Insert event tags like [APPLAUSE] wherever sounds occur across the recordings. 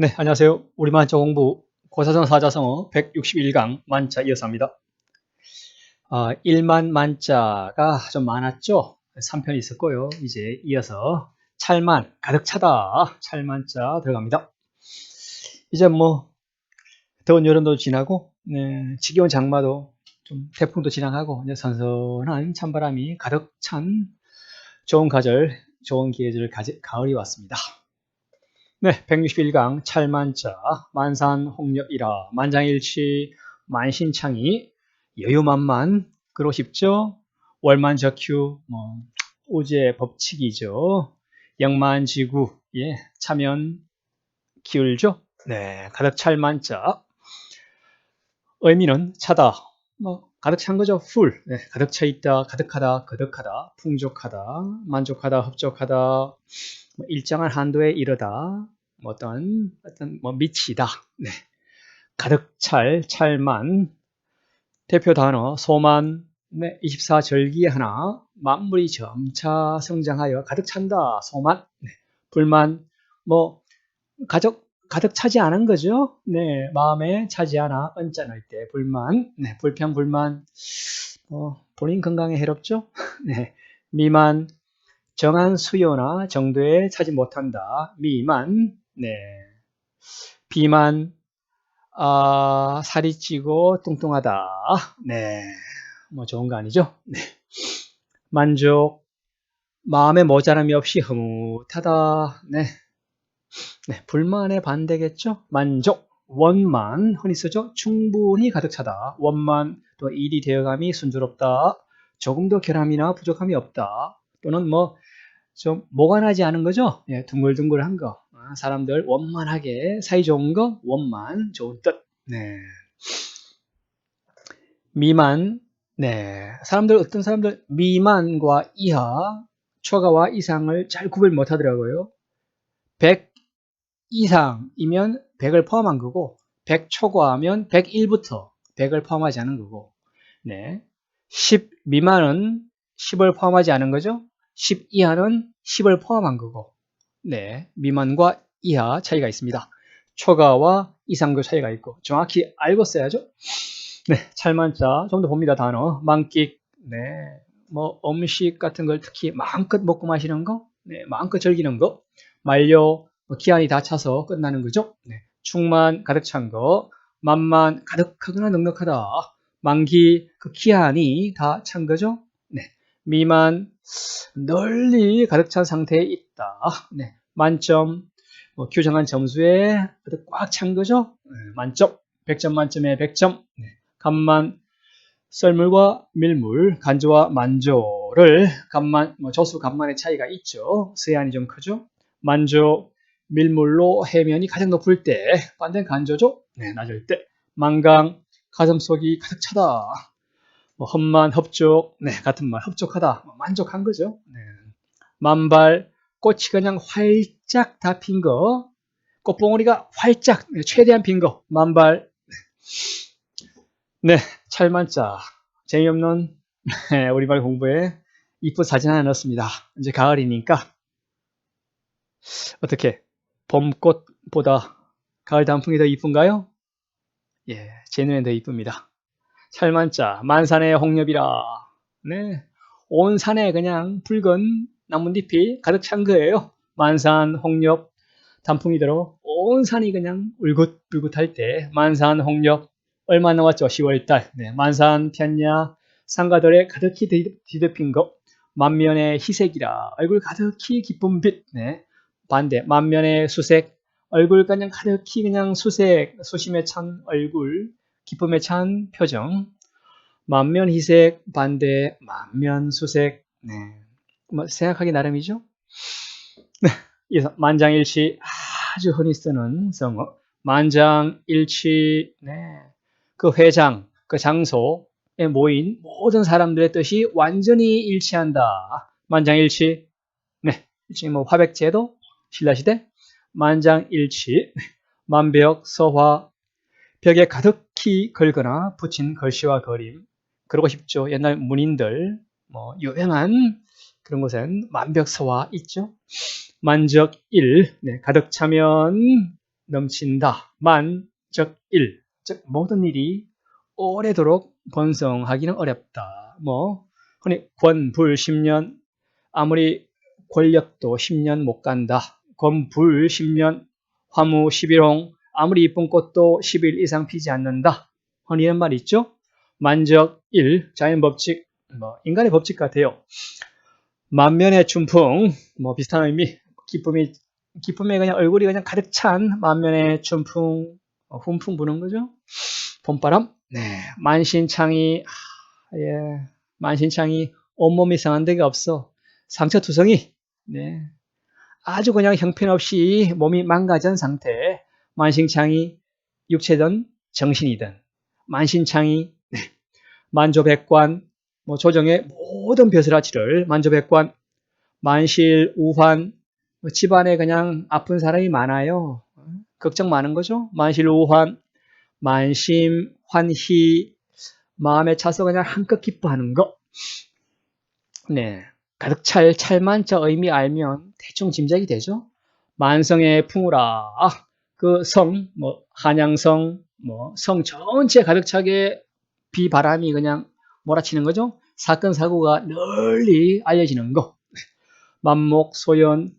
네, 안녕하세요. 우리 만자 공부 고사전 사자성어 161강 만자 이어서 합니다. 아, 1만 만자가 좀 많았죠? 3편이 있었고요. 이제 이어서 찰만, 가득 차다. 찰만자 들어갑니다. 이제 뭐 더운 여름도 지나고 네, 지겨운 장마도 좀 태풍도 지나가고 이제 선선한 찬바람이 가득 찬 좋은 가절, 좋은 계절 가을이 왔습니다. 네, 161강 찰만자 만산홍렵이라 만장일치 만신창이 여유만만 그러고 싶죠? 월만적휴 뭐 우주의 법칙이죠. 영만지구 예 차면 기울죠. 네, 가득 찰만자 의미는 차다. 뭐 가득 찬 거죠. 풀. 네, 가득 차 있다. 가득하다. 거득하다. 풍족하다. 만족하다. 흡족하다. 뭐 일정한 한도에 이르다. 뭐 어떤 어떤 뭐 미치다. 네. 가득 찰, 찰만. 대표 단어 소만. 네, 24절기에 하나. 만물이 점차 성장하여 가득 찬다. 소만. 네. 불만. 뭐 가족 가득 차지 않은 거죠. 네, 마음에 차지 않아 언짢을 때 불만, 네, 불평 불만, 어, 본인 건강에 해롭죠. [LAUGHS] 네, 미만, 정한 수요나 정도에 차지 못한다. 미만, 네, 비만, 아, 살이 찌고 뚱뚱하다. 네, 뭐 좋은 거 아니죠. 네, 만족, 마음에 모자람이 없이 흐뭇하다. 네. 네, 불만의 반대겠죠? 만족, 원만, 흔히 쓰죠? 충분히 가득 차다. 원만, 또 일이 되어감이 순조롭다. 조금 더 결함이나 부족함이 없다. 또는 뭐, 좀 나지 않은 거죠? 예, 둥글둥글한 거. 아, 사람들 원만하게, 사이 좋은 거, 원만, 좋은 뜻. 네. 미만, 네. 사람들, 어떤 사람들, 미만과 이하, 초과와 이상을 잘 구별 못 하더라고요. 100 이상이면 100을 포함한 거고 100 초과하면 101부터 100을 포함하지 않은 거고 네. 10 미만은 10을 포함하지 않은 거죠. 10 이하는 10을 포함한 거고 네. 미만과 이하 차이가 있습니다. 초과와 이상도 차이가 있고 정확히 알고 써야죠. 네, 찰만자 좀 더 봅니다. 단어 만끽 네, 뭐 음식 같은 걸 특히 마음껏 먹고 마시는 거, 네, 마음껏 즐기는 거, 만료 뭐 기한이 다 차서 끝나는 거죠. 네. 충만 가득 찬 거, 만만 가득하거나 넉넉하다. 만기 그 기한이 다 찬 거죠. 네. 미만 널리 가득 찬 상태에 있다. 네. 만점 뭐 규정한 점수에 꽉 찬 거죠. 네. 만점 100점 만점에 100점. 네. 간만 썰물과 밀물, 간조와 만조를 간만 뭐 조수 간만의 차이가 있죠. 세안이 좀 크죠. 만조 밀물로 해면이 가장 높을 때, 반대는 간조죠? 네, 낮을 때. 만강, 가슴속이 가득 차다. 뭐 험만, 흡족, 네, 같은 말, 흡족하다. 뭐 만족한 거죠. 네. 만발, 꽃이 그냥 활짝 다 핀 거. 꽃봉오리가 활짝, 네, 최대한 핀 거. 만발. 네, 찰만자. 재미없는 네, 우리말 공부에 이쁜 사진 하나 넣었습니다. 이제 가을이니까 어떻게 봄꽃보다 가을 단풍이 더 이쁜가요? 예, 제 눈엔 더 이쁩니다. 찰만자, 만산의 홍렵이라. 네, 온 산에 그냥 붉은 나뭇잎이 가득 찬 거예요. 만산, 홍렵, 단풍이 들어 온 산이 그냥 울긋불긋할 때 만산, 홍렵 얼마 남았죠? 10월달. 네, 만산, 편야, 상가들에 가득히 뒤덮인 것. 만면의 희색이라 얼굴 가득히 기쁜 빛. 네, 반대 만면의 수색 얼굴 그냥 가득히 그냥 수색 수심에 찬 얼굴 기쁨에 찬 표정 만면 희색 반대 만면 수색 네. 뭐 생각하기 나름이죠 [LAUGHS] 네. 만장일치 아주 흔히 쓰는 성어 만장일치 네. 그 회장 그 장소에 모인 모든 사람들의 뜻이 완전히 일치한다 만장일치 네. 지금 뭐 화백제도 신라시대 만장일치, [LAUGHS] 만벽, 서화, 벽에 가득히 걸거나 붙인 글씨와 그림 그러고 싶죠. 옛날 문인들 뭐 유명한 그런 곳엔 만벽서화 있죠. 만적일 네, 가득 차면 넘친다. 만, 즉, 일. 즉, 모든 일이 오래도록 번성하기는 어렵다. 뭐, 흔히 권, 불, 10년, 아무리 권력도 10년 못 간다. 권, 불, 10년, 화무, 11홍, 아무리 이쁜 꽃도 10일 이상 피지 않는다. 흔히 이런 말 있죠? 만적 1, 자연 법칙, 뭐, 인간의 법칙 같아요. 만면의 춘풍, 뭐, 비슷한 의미, 기쁨이, 기쁨에 그냥 얼굴이 그냥 가득 찬 만면의 춘풍, 어, 훈풍 부는 거죠? 봄바람, 네, 만신창이, 아, 예, 만신창이 온몸이 상한 데가 없어. 상처 투성이, 네, 아주 그냥 형편없이 몸이 망가진 상태, 만신창이 육체든 정신이든, 만신창이, 네, [LAUGHS] 만조백관, 뭐 조정의 모든 벼슬아치를 만조백관, 만실, 우환, 뭐 집안에 그냥 아픈 사람이 많아요. 걱정 많은 거죠. 만실, 우환, 만심, 환희, 마음에 차서 그냥 한껏 기뻐하는 거. 네. 가득 찰, 찰만자 의미 알면 대충 짐작이 되죠. 만성의 풍우라. 아, 그 성, 뭐, 한양성, 뭐, 성 전체 가득 차게 비바람이 그냥 몰아치는 거죠. 사건, 사고가 널리 알려지는 거. 만목, 소연,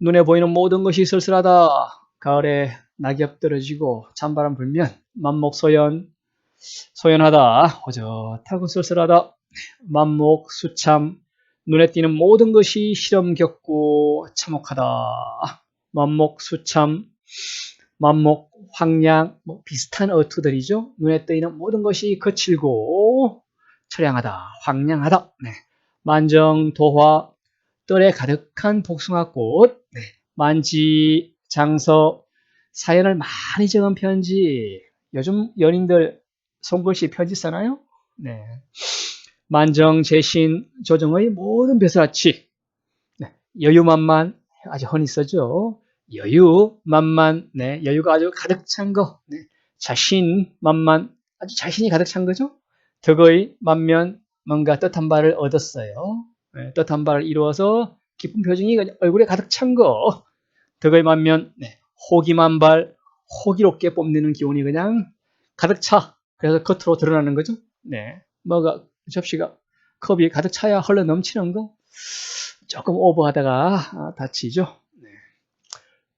눈에 보이는 모든 것이 쓸쓸하다. 가을에 낙엽 떨어지고 찬바람 불면 만목, 소연, 소연하다. 호젓하고 쓸쓸하다. 만목, 수참, 눈에 띄는 모든 것이 시름 겪고 참혹하다. 만목, 수참, 만목, 황량, 뭐 비슷한 어투들이죠. 눈에 띄는 모든 것이 거칠고 처량하다, 황량하다. 네. 만정, 도화, 뜰에 가득한 복숭아꽃, 네. 만지, 장서, 사연을 많이 적은 편지. 요즘 연인들 손글씨 편지 쓰나요? 네. 만정, 재신, 조정의 모든 벼슬아치. 네. 여유만만, 아주 흔히 써죠. 여유, 만만, 네. 여유가 아주 가득 찬 거. 네. 자신, 만만, 아주 자신이 가득 찬 거죠. 덕의 만면 뭔가 뜻한 바를 얻었어요. 네, 뜻한 바를 이루어서 기쁜 표정이 얼굴에 가득 찬 거. 덕의 만면 네, 호기만발 호기롭게 뽐내는 기운이 그냥 가득 차. 그래서 겉으로 드러나는 거죠. 네, 뭐가 접시가 컵이 가득 차야 흘러 넘치는 거. 조금 오버하다가 다치죠.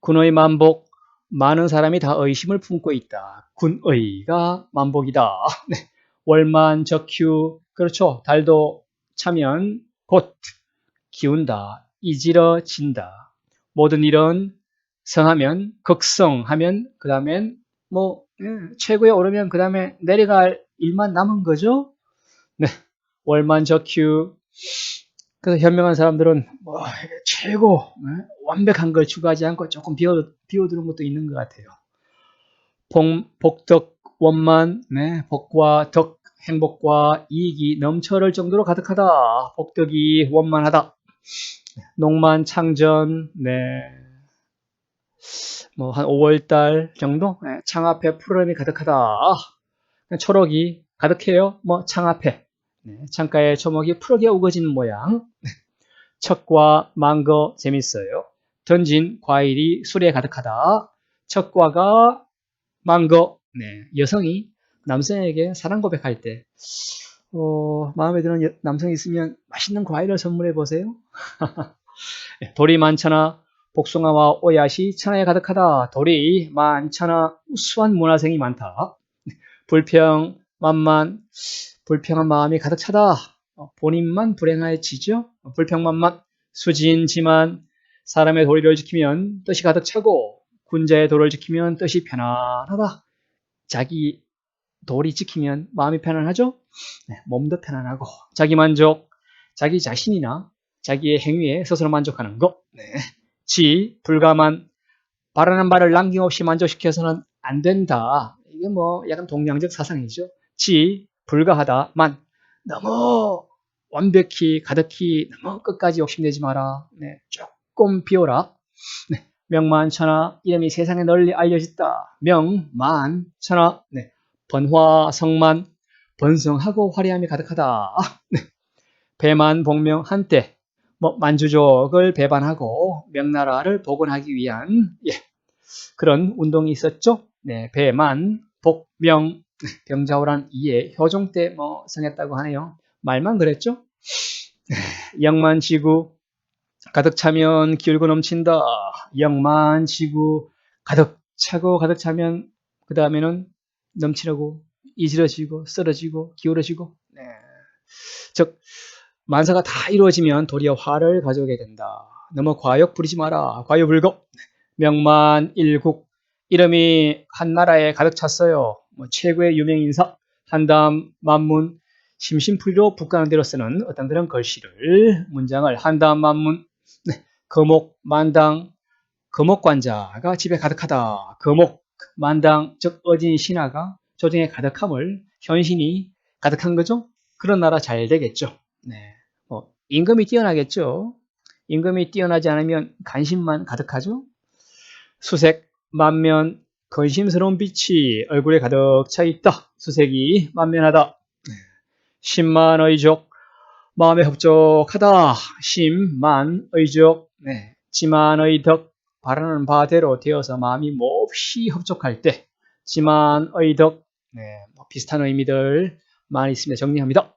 네. 군의 만복 많은 사람이 다 의심을 품고 있다. 군의가 만복이다. [LAUGHS] 네. 월만, 적휴, 그렇죠. 달도 차면 곧 기운다. 이지러진다. 모든 일은 성하면, 극성하면, 그 다음엔 뭐, 예, 최고에 오르면 그 다음에 내려갈 일만 남은 거죠. 네. 월만, 적휴. 그래서 현명한 사람들은 뭐, 최고, 예, 완벽한 걸 추구하지 않고 조금 비워, 비워두는 것도 있는 것 같아요. 복, 복덕, 원만, 네, 복과 덕, 행복과 이익이 넘쳐럴 정도로 가득하다. 복덕이 원만하다. 농만 창전, 네. 뭐, 한 5월달 정도? 네, 창앞에 푸른이 가득하다. 초록이 가득해요. 뭐, 창앞에. 네, 창가에 초목이 푸르게 우거진 모양. 척과 망거 재밌어요. 던진 과일이 술에 가득하다. 척과가 망거, 네, 여성이 남성에게 사랑 고백할 때 어, 마음에 드는 남성이 있으면 맛있는 과일을 선물해 보세요. [LAUGHS] 돌이 많잖아. 복숭아와 오야시 천하에 가득하다. 돌이 많잖아. 우수한 문화생이 많다. 불평, 만만, 불평한 마음이 가득 차다. 어, 본인만 불행해지죠. 불평만만, 수진지만 사람의 도리를 지키면 뜻이 가득 차고 군자의 도를 지키면 뜻이 편안하다. 자기 도리 지키면 마음이 편안하죠? 네, 몸도 편안하고 자기 만족, 자기 자신이나 자기의 행위에 스스로 만족하는 것. 네. 지, 불가만, 바라는 바를 남김없이 만족시켜서는 안 된다. 이게 뭐 약간 동양적 사상이죠. 지, 불가하다, 만. 너무 완벽히, 가득히, 너무 끝까지 욕심내지 마라. 네, 조 금 비워라. 네, 명만천하, 이름이 세상에 널리 알려졌다. 명만천하, 네, 번화, 성만, 번성하고 화려함이 가득하다. 네. 배만, 복명, 한때, 뭐, 만주족을 배반하고 명나라를 복원하기 위한, 예, 그런 운동이 있었죠. 네, 배만, 복, 명, 병자호란 이에 효종 때 뭐 성했다고 하네요. 말만 그랬죠. 영만 지구 가득 차면 기울고 넘친다. 영만 지구 가득 차고 가득 차면 그 다음에는 넘치려고 이지러지고 쓰러지고 기울어지고 네. 즉 만사가 다 이루어지면 도리어 화를 가져오게 된다. 너무 과욕 부리지 마라. 과유불급 명만 일국 이름이 한 나라에 가득 찼어요. 뭐 최고의 유명 인사 한담 만문 심심풀이로 북가는 대로 쓰는 어떤 그런 글씨를 문장을 한담 만문 네, 거목 만당 거목관자가 집에 가득하다. 거목 만당 즉 어진 신하가 조정에 가득함을 현신이 가득한 거죠. 그런 나라 잘 되겠죠. 네. 뭐 임금이 뛰어나겠죠. 임금이 뛰어나지 않으면 관심만 가득하죠. 수색 만면 건심스러운 빛이 얼굴에 가득 차 있다. 수색이 만면하다. 심만 의족 마음에 흡족하다. 심만 의족 네. 지만 의 덕 바라는 바대로 되어서 마음이 몹시 흡족할 때 지만 의 덕 네. 뭐 비슷한 의미들 많이 있습니다. 정리합니다.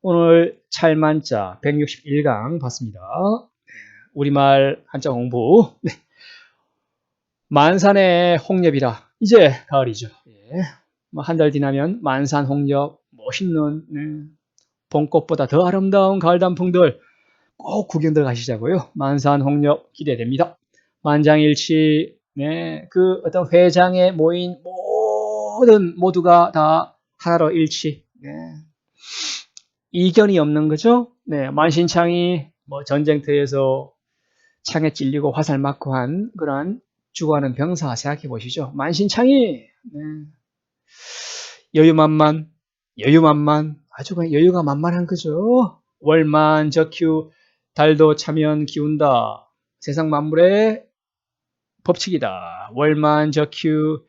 오늘 찰만자 161강 봤습니다. 우리말 한자 공부. 네. 만산의 홍렵이라. 이제 가을이죠. 예. 뭐한달 지나면 만산 홍렵 멋있는 네. 봄꽃보다 더 아름다운 가을 단풍들 꼭 구경 들어가시자고요. 만산 홍렵 기대됩니다. 만장일치 네. 그 어떤 회장에 모인 모든 모두가 다 하나로 일치. 네. 이견이 없는 거죠. 네. 만신창이 뭐 전쟁터에서 창에 찔리고 화살 맞고 한 그런 죽어가는 병사 생각해 보시죠. 만신창이 네. 여유만만, 여유만만, 아주 그냥 여유가 만만한 거죠. 월만 적휴 달도 차면 기운다. 세상 만물의 법칙이다. 월만 적휴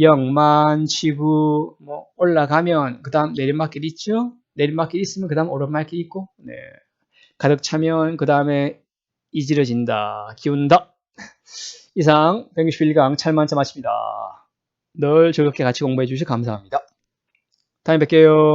영만 지구 뭐 올라가면 그다음 내리막길 있죠. 내리막길 있으면 그다음 오르막길 있고 네. 가득 차면 그다음에 이지러진다. 기운다. [LAUGHS] 이상 161강 찰만차 마칩니다. 늘 즐겁게 같이 공부해 주셔서 감사합니다. 다음에 뵐게요.